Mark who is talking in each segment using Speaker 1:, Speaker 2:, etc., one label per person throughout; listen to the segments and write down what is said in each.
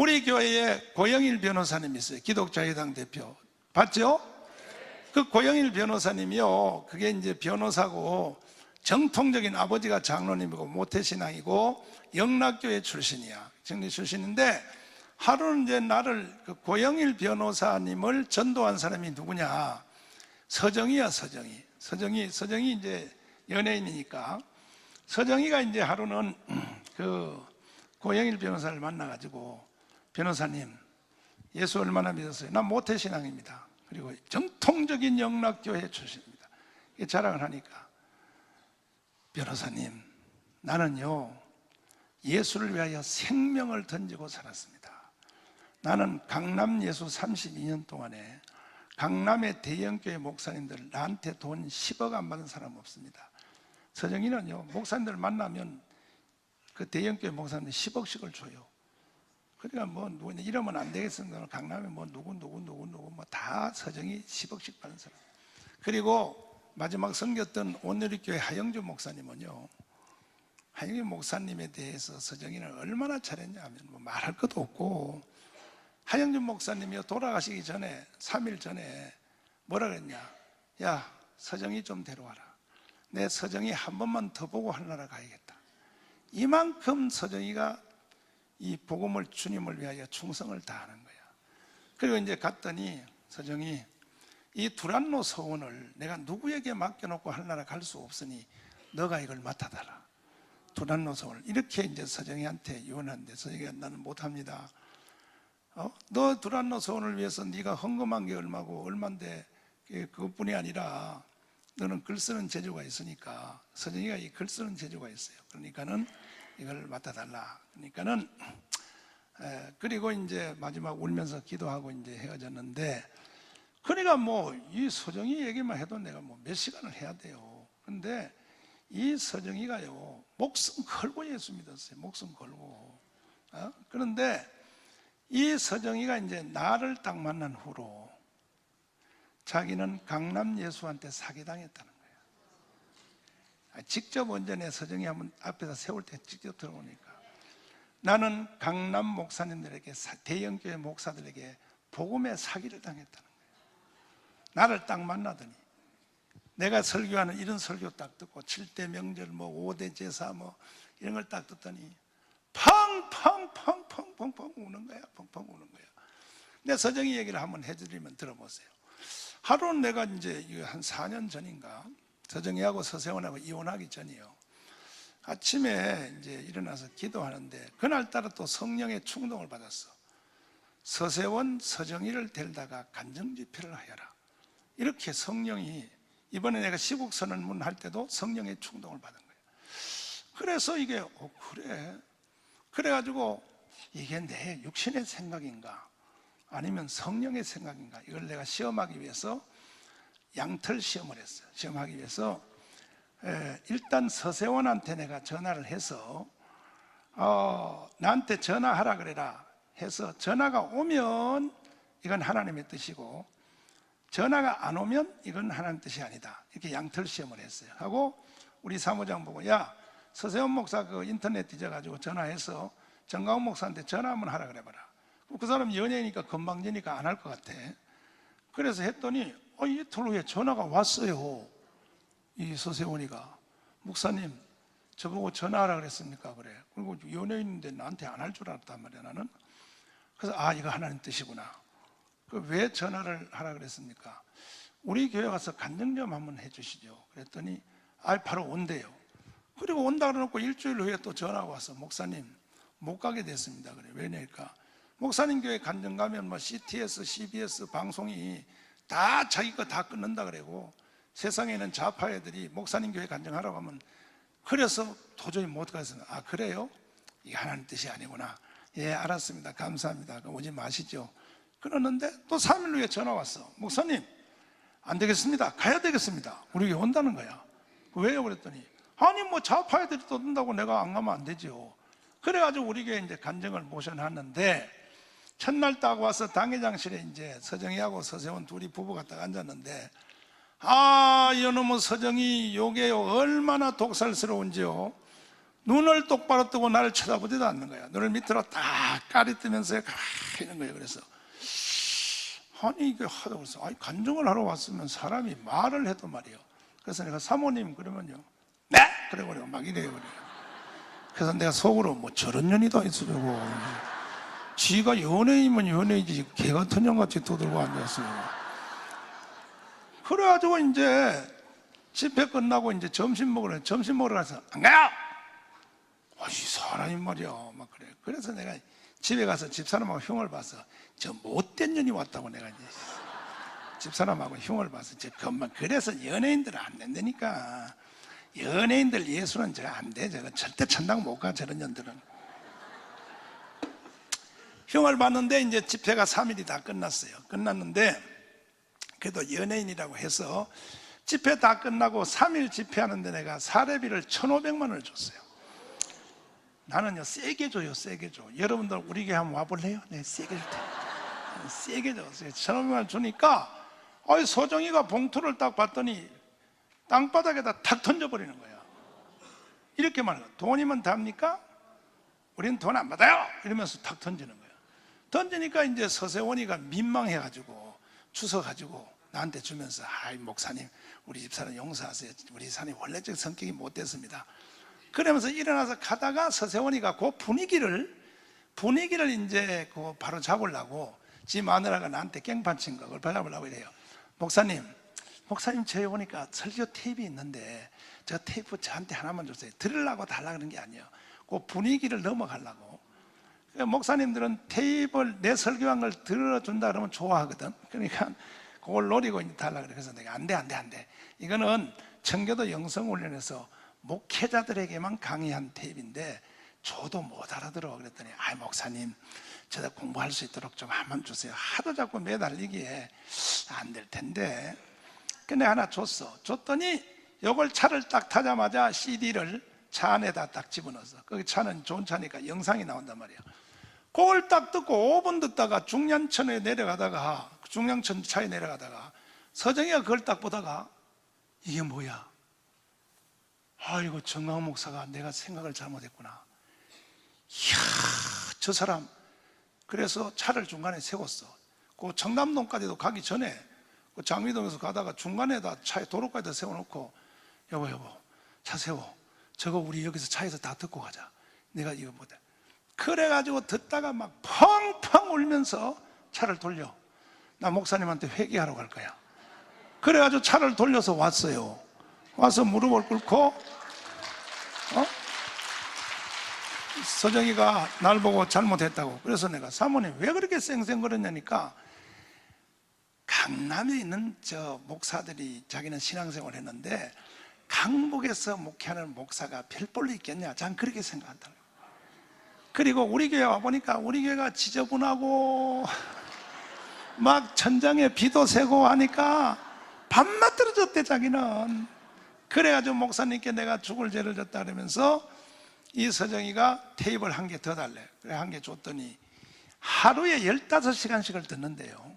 Speaker 1: 우리 교회에 고영일 변호사님이 있어요. 기독자유당 대표. 봤죠? 그 고영일 변호사님이요. 그게 이제 변호사고 정통적인 아버지가 장로님이고 모태신앙이고 영락교회 출신이야. 정리 출신인데 하루는 이제 나를 그 고영일 변호사님을 전도한 사람이 누구냐? 서정이야, 서정이. 서정이, 서정이 이제 연예인이니까. 서정이가 이제 하루는 그 고영일 변호사를 만나가지고 변호사님, 예수 얼마나 믿었어요? 난 모태신앙입니다. 그리고 정통적인 영락교회 출신입니다. 이 자랑을 하니까 변호사님, 나는요 예수를 위하여 생명을 던지고 살았습니다. 나는 강남 예수 32년 동안에 강남의 대형교회 목사님들 나한테 돈 10억 안 받은 사람 없습니다. 서정이는요 목사님들 만나면 그 대형교회 목사님들 10억씩을 줘요. 그러니까 뭐 누구 이러면 안 되겠습니다. 강남에 뭐 누구 누구 누구 누구 뭐 다 서정이 10억씩 받은 사람. 그리고 마지막 섬겼던 오늘의 교회 하영주 목사님은요. 하영주 목사님에 대해서 서정이는 얼마나 잘했냐 하면 뭐 말할 것도 없고 하영준 목사님이 돌아가시기 전에 3일 전에 뭐라 그랬냐 야 서정이 좀 데려와라 내 서정이 한 번만 더 보고 하늘나라 가야겠다 이만큼 서정이가 이 복음을 주님을 위하여 충성을 다하는 거야 그리고 이제 갔더니 서정이 이 두란노 서원을 내가 누구에게 맡겨놓고 하늘나라 갈 수 없으니 너가 이걸 맡아달라 두란노 서원을 이렇게 이제 서정이한테 유언한데 서정이가 나는 못합니다 어? 너 두란노 서원을 위해서 네가 헌금한 게 얼마고 얼만데 그것뿐이 아니라 너는 글 쓰는 재주가 있으니까 서정이가 이 글 쓰는 재주가 있어요. 그러니까는 이걸 맡아 달라. 그러니까는 에, 그리고 이제 마지막 울면서 기도하고 이제 헤어졌는데 그러니까 뭐 이 서정이 얘기만 해도 내가 뭐 몇 시간을 해야 돼요. 근데 이 서정이가요 목숨 걸고 예수 믿었어요. 목숨 걸고. 어? 그런데 이 서정이가 이제 나를 딱 만난 후로 자기는 강남 예수한테. 아, 직접 원전에 서정이 한번 앞에서 세울 때 직접 들어보니까 나는 강남 목사님들에게 대형교회 목사들에게 복음의 사기를 당했다는 거예요. 나를 딱 만나더니 내가 설교하는 이런 설교 딱 듣고 7대 명절 뭐 5대 제사 뭐 이런 걸 딱 듣더니 펑펑펑펑펑펑 우는 거야. 펑펑 우는 거야. 내 서정이 얘기를 한번 해드리면 들어보세요. 하루는 내가 이제 한 4년 전인가 서정이하고 서세원하고 이혼하기 전이요. 아침에 이제 일어나서 기도하는데 그날따라 또 성령의 충동을 받았어. 서세원, 서정이를 데려다가 간정 집회를 하여라. 이렇게 성령이 이번에 내가 시국 선언문 할 때도 성령의 충동을 받은 거예요. 그래서 이게 어 그래 그래 가지고 이게 내 육신의 생각인가 아니면 성령의 생각인가 이걸 내가 시험하기 위해서 양털 시험을 했어요. 시험하기 위해서 에, 일단 서세원한테 내가 전화를 해서 어, 나한테 전화하라 그래라 해서 전화가 오면 이건 하나님의 뜻이고 전화가 안 오면 이건 하나님 뜻이 아니다. 이렇게 양털 시험을 했어요. 하고 우리 사무장 보고 야 서세원 목사 그 인터넷 뒤져가지고 전화해서 정가훈 목사한테 전화 한번 하라 그래봐라. 그 사람 연예니까 건방지니까 안 할 것 같아. 그래서 했더니 어, 이틀 후에 전화가 왔어요. 이 서세원이가 목사님 저보고 전화하라 그랬습니까? 그래. 그리고 연예인인데 나한테 안 할 줄 알았단 말이야 나는. 그래서 아 이거 하나님 뜻이구나. 그왜 전화를 하라 그랬습니까? 우리 교회 가서 간증 좀 한번 해주시죠. 그랬더니 아 바로 온대요. 그리고 온다 그러놓고 일주일 후에 또 전화가 와서 목사님 못 가게 됐습니다. 그래 왜냐니까 목사님 교회 간증 가면 뭐 CTS, CBS 방송이 다 자기 거 다 끊는다 그래고 세상에는 좌파 애들이 목사님 교회 간증하라고 하면 그래서 도저히 못 가서 아 그래요? 이게 하나님 뜻이 아니구나. 예 알았습니다. 감사합니다. 오지 마시죠. 그러는데 또 3일 후에 전화 왔어. 목사님 안 되겠습니다. 가야 되겠습니다. 우리 교회 온다는 거야. 왜요? 그랬더니 아니 뭐 좌파 애들이 떠든다고 내가 안 가면 안 되죠. 그래가지고 우리 교회 이제 간증을 모셔놨는데 첫날 딱 와서 당회장실에 이제 서정이하고 서세원 둘이 부부가 딱 앉았는데 아 이놈의 서정이 요게 얼마나 독살스러운지요 눈을 똑바로 뜨고 나를 쳐다보지도 않는 거야. 눈을 밑으로 딱 까리 뜨면서 가만히 있는 거예요. 그래서 아니 이게 하다 그래서 아니 간증을 하러 왔으면 사람이 말을 해도 말이요. 그래서 내가 사모님 그러면요. 네? 그래 버려 막 이래 버려. 그래서 내가 속으로 뭐 저런 년이 다 있으려고. 지가 연예인이면 연예인이지 개 같은 년같이 떠들고 앉았어요. 그래가지고 이제 집회 끝나고 이제 점심 먹으러 점심 먹으러 가서 안 가요. 아, 이 사람이 말이야 막 그래. 그래서 내가 집에 가서 집사람하고 흉을 봐서 저 못된 년이 왔다고 내가 이제 집사람하고 흉을 봐서 저 그만 그래서 연예인들은 안 된다니까. 연예인들 예수는 저거 안 돼. 저거 절대 천당 못 가. 저런 년들은. 흉을 봤는데 이제 집회가 3일이 다 끝났어요. 끝났는데 그래도 연예인이라고 해서 집회 다 끝나고 3일 집회하는데 내가 사례비를 1,500만 원을 줬어요. 나는요 세게 줘요 세게 줘 여러분들 우리 교회 한번 와볼래요? 네 세게 줄 테니까 세게 줬어요 1,500만 원 주니까 아이 소정이가 봉투를 딱 봤더니 땅바닥에다 탁 던져버리는 거야 이렇게 말해요 돈이면 답니까? 우리는 돈 안 받아요 이러면서 탁 던지는 거야 던지니까 이제 서세원이가 민망해가지고 주워가지고 나한테 주면서 아이 목사님 우리 집사람 용서하세요 우리 집사님 원래 적 성격이 못됐습니다 그러면서 일어나서 가다가 서세원이가 그 분위기를 분위기를 이제 그 바로 잡으려고 지 마누라가 나한테 깽판 친 거, 그걸 잡으려고 이래요. 목사님, 목사님 저희 오니까 설교 테이프 있는데 저 테이프 저한테 하나만 주세요. 들으려고 달라 그런 게 아니에요. 그 분위기를 넘어가려고. 그 목사님들은 테이프를 내 설교한 걸 들어준다 그러면 좋아하거든. 그러니까 그걸 노리고 이제 달라 그래. 그래서 내가 안 돼, 안 돼, 안 돼. 이거는 청교도 영성훈련에서 목회자들에게만 강의한 테이프인데 저도 못 알아들어 그랬더니 아 목사님 저도 공부할 수 있도록 좀 한번 주세요 하도 자꾸 매달리기에 안 될 텐데 근데 하나 줬어 줬더니 요걸 차를 딱 타자마자 CD를 차 안에다 딱 집어넣었어 거기 차는 좋은 차니까 영상이 나온단 말이야 그걸 딱 듣고 5분 듣다가 중량천에 내려가다가 중량천 차에 내려가다가 서정이가 그걸 딱 보다가 이게 뭐야 아이고 정강 목사가 내가 생각을 잘못했구나. 이야 저 사람 그래서 차를 중간에 세웠어. 그 청담동까지도 가기 전에 그 장미동에서 가다가 중간에다 차에 도로까지다 세워놓고 여보 여보 차 세워. 저거 우리 여기서 차에서 다 듣고 가자. 내가 이거 못해. 그래가지고 듣다가 막 펑펑 울면서 차를 돌려. 나 목사님한테 회개하러 갈 거야. 그래가지고 차를 돌려서 왔어요. 와서 무릎을 꿇고 어? 서정이가 날 보고 잘못했다고 그래서 내가 사모님 왜 그렇게 쌩쌩거렸냐니까 강남에 있는 저 목사들이 자기는 신앙생활을 했는데 강북에서 목회하는 목사가 별 볼일 있겠냐 전 그렇게 생각한다 그리고 우리 교회 와보니까 우리 교회가 지저분하고 막 천장에 비도 새고 하니까 밤낮 떨어졌대 자기는 그래가지고 목사님께 내가 죽을 죄를 졌다 그러면서 이 서정이가 테이블 한 개 더 달래. 그래 한 개 줬더니 하루에 15시간씩을 듣는데요.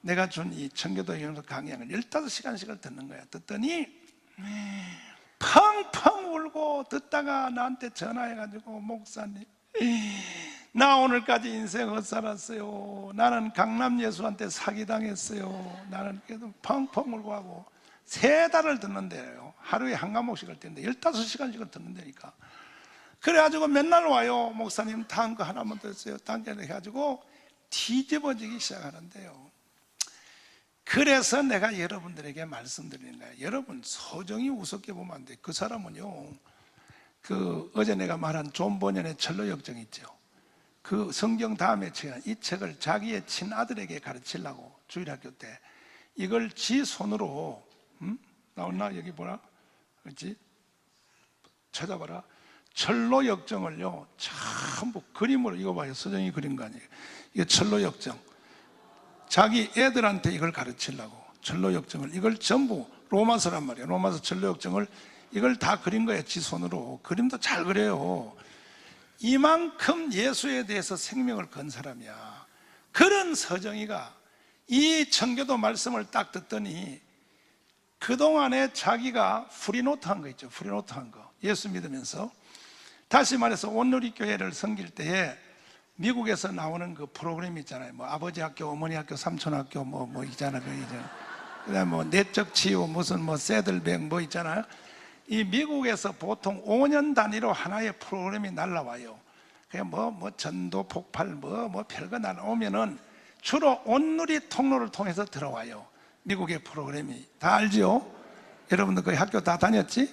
Speaker 1: 내가 준 이 청교도 영서 강의를 15시간씩을 듣는 거야. 듣더니 펑펑 울고 듣다가 나한테 전화해가지고 목사님 나 오늘까지 인생 헛살았어요. 나는 강남 예수한테 사기당했어요. 나는 펑펑 울고 하고 세 달을 듣는데요. 하루에 한 과목씩을 듣는데 15시간씩을 듣는다니까. 그래가지고 맨날 와요. 목사님 다음 거 하나만 더 했어요. 단계를 해가지고 뒤집어지기 시작하는데요. 그래서 내가 여러분들에게 말씀드리는 거예요. 여러분 소정이 우습게 보면 안 돼. 그 사람은요. 그 어제 내가 말한 존 버년의 철로 역정 있죠. 그 성경 다음에 책, 이 책을 자기의 친아들에게 가르치려고 주일학교 때 이걸 지 손으로 음? 나왔나? 여기 보라. 그렇지? 찾아봐라. 철로 역정을요 전부 그림으로 이거 봐요. 서정이 그린 거 아니에요. 이게 철로 역정. 자기 애들한테 이걸 가르치려고 철로 역정을 이걸 전부 로마서란 말이에요. 로마서 철로 역정을 이걸 다 그린 거예요 지 손으로 그림도 잘 그려요 이만큼 예수에 대해서 생명을 건 사람이야 그런 서정이가 이 청교도 말씀을 딱 듣더니 그동안에 자기가 프리노트 한 거 있죠. 프리노트 한 거. 예수 믿으면서 다시 말해서 온누리 교회를 섬길 때에 미국에서 나오는 그 프로그램 있잖아요. 뭐 아버지 학교, 어머니 학교, 삼촌 학교 뭐 뭐 있잖아요. 그 있잖아요. 그다음 뭐 내적 치유 무슨 뭐 새들백 뭐 있잖아요. 이 미국에서 보통 5년 단위로 하나의 프로그램이 날라와요. 그냥 뭐, 뭐 전도 폭발 뭐, 뭐 별거 날오면은 주로 온누리 통로를 통해서 들어와요. 미국의 프로그램이. 다 알죠? 여러분들 거의 학교 다 다녔지?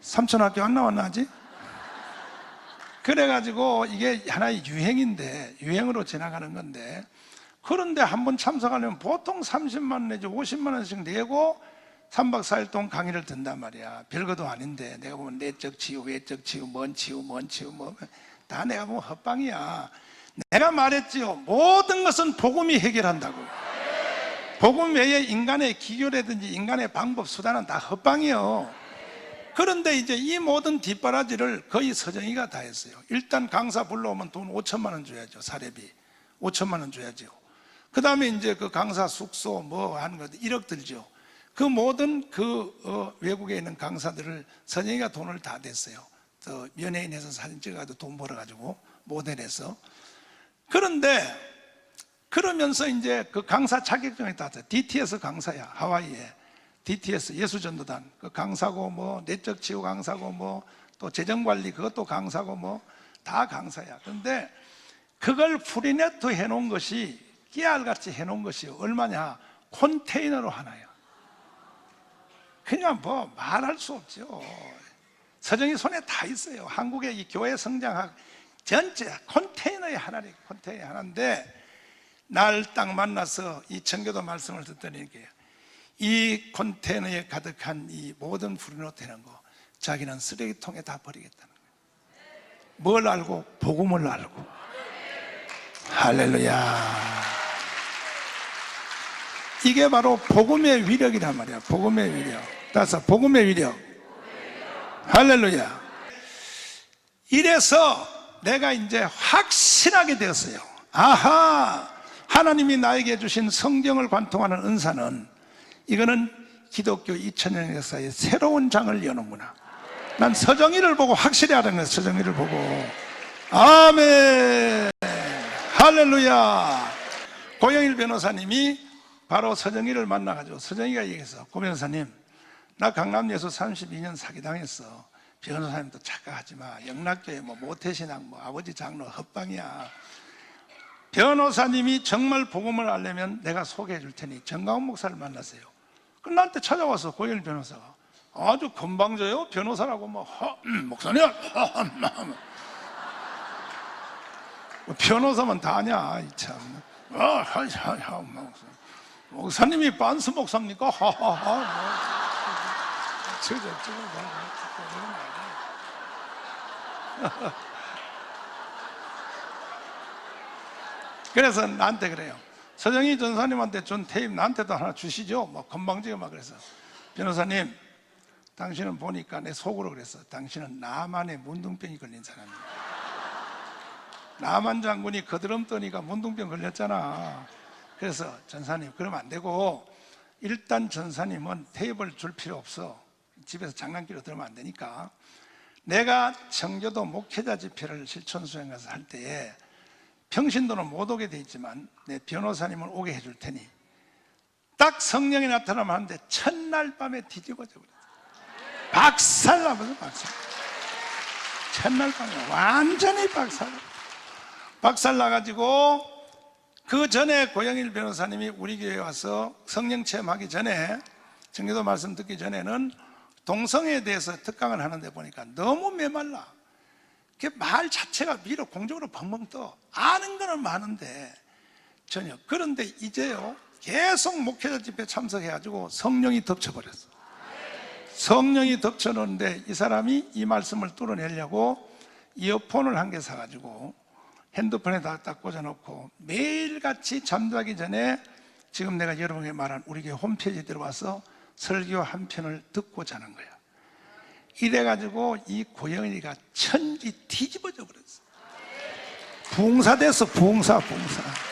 Speaker 1: 삼촌 학교 안 나왔나 아직? 그래가지고 이게 하나의 유행인데, 유행으로 지나가는 건데, 그런데 한번 참석하려면 보통 30만 원 내지 50만 원씩 내고 3박 4일 동안 강의를 듣는단 말이야. 별것도 아닌데, 내가 보면 내적 치유, 외적 치유, 먼 치유, 먼 치유, 뭐, 다 내가 보면 헛방이야. 내가 말했지요. 모든 것은 복음이 해결한다고. 복음 외에 인간의 기교라든지 인간의 방법, 수단은 다 헛방이요. 그런데 이제 이 모든 뒷바라지를 거의 서정이가 다 했어요. 일단 강사 불러오면 돈 5천만 원 줘야죠. 사례비. 5천만 원 줘야죠. 그 다음에 이제 그 강사 숙소 뭐 하는 것 1억 들죠. 그 모든 그 어, 외국에 있는 강사들을 서정이가 돈을 다 냈어요. 또 연예인에서 사진 찍어가지고 돈 벌어가지고 모델에서. 그런데 그러면서 이제 그 강사 자격증이 땄어요. DTS 강사야 하와이에. DTS 예수전도단 그 강사고 뭐 내적 치유 강사고 뭐 또 재정관리 그것도 강사고 뭐 다 강사야. 그런데 그걸 프리네트 해놓은 것이 깨알같이 해놓은 것이 얼마냐? 컨테이너로 하나야. 그냥 뭐 말할 수 없죠. 서정이 손에 다 있어요. 한국의 이 교회 성장학 전체 컨테이너의 하나래. 컨테이너 하나인데 날 딱 만나서 이 청교도 말씀을 듣더니 이 컨테이너에 가득한 이 모든 불이노 되는 거 자기는 쓰레기통에 다 버리겠다는 거예요. 뭘 알고? 복음을 알고. 할렐루야. 이게 바로 복음의 위력이란 말이야. 복음의 위력. 따라서 복음의 위력. 할렐루야. 이래서 내가 이제 확신하게 되었어요. 아하! 하나님이 나에게 주신 성경을 관통하는 은사는 이거는 기독교 2000년 역사의 새로운 장을 여는구나. 난 서정희를 보고 확실히 알은 거야. 서정희를 보고. 아멘. 할렐루야. 고영일 변호사님이 바로 서정희를 만나가지고 서정희가 얘기했어. 고 변호사님, 나 강남예수 32년 사기당했어. 변호사님도 착각하지 마. 영락교회 뭐 모태신앙 뭐 아버지 장로 헛방이야. 변호사님이 정말 복음을 알려면 내가 소개해 줄 테니 정가훈 목사를 만나세요. 그 나한테 찾아와서 고일 변호사가 아주 건방져요 변호사라고 뭐 허, 음, 목사님 허, 음, 음. 뭐 변호사만 다 아냐 이참 어, 하, 하, 하, 목사. 목사님이 반스 목사입니까 하하하 뭐. 저저 봐 그래서 나한테 그래요. 서정희 전사님한테 준 테이프 나한테도 하나 주시죠. 뭐 건방지게 막 그래서 변호사님, 당신은 보니까 내 속으로 그랬어. 당신은 나만의 문둥병이 걸린 사람이야. 나만 장군이 거드름 떠니까 문둥병 걸렸잖아. 그래서 전사님 그러면 안 되고 일단 전사님은 테이프를 줄 필요 없어. 집에서 장난기로 들으면 안 되니까 내가 청교도 목회자 집회를 실천 수행 가서 할 때에 평신도는 못 오게 돼 있지만 내 변호사님을 오게 해줄 테니 딱 성령이 나타나면 하는데 첫날 밤에 뒤집어져 버렸어. 박살 나버려 박살. 첫날 밤에 완전히 박살. 박살 나가지고 그 전에 고영일 변호사님이 우리 교회에 와서 성령 체험하기 전에 정교도 말씀 듣기 전에는 동성애에 대해서 특강을 하는데 보니까 너무 메말라. 그말 자체가 위로 공중으로 벙벙 떠. 아는 거는 많은데 전혀. 그런데 이제요, 계속 목회자 집회 참석해가지고 성령이 덮쳐버렸어. 성령이 덮쳐놓는데 이 사람이 이 말씀을 뚫어내려고 이어폰을 한 개 사가지고 핸드폰에다 딱 꽂아놓고 매일같이 잠자기 전에 지금 내가 여러분에게 말한 우리 교회 홈페이지에 들어와서 설교 한 편을 듣고 자는 거야. 이래가지고 이 고영이가 천지 뒤집어져 버렸어. 붕사됐어, 붕사, 붕사.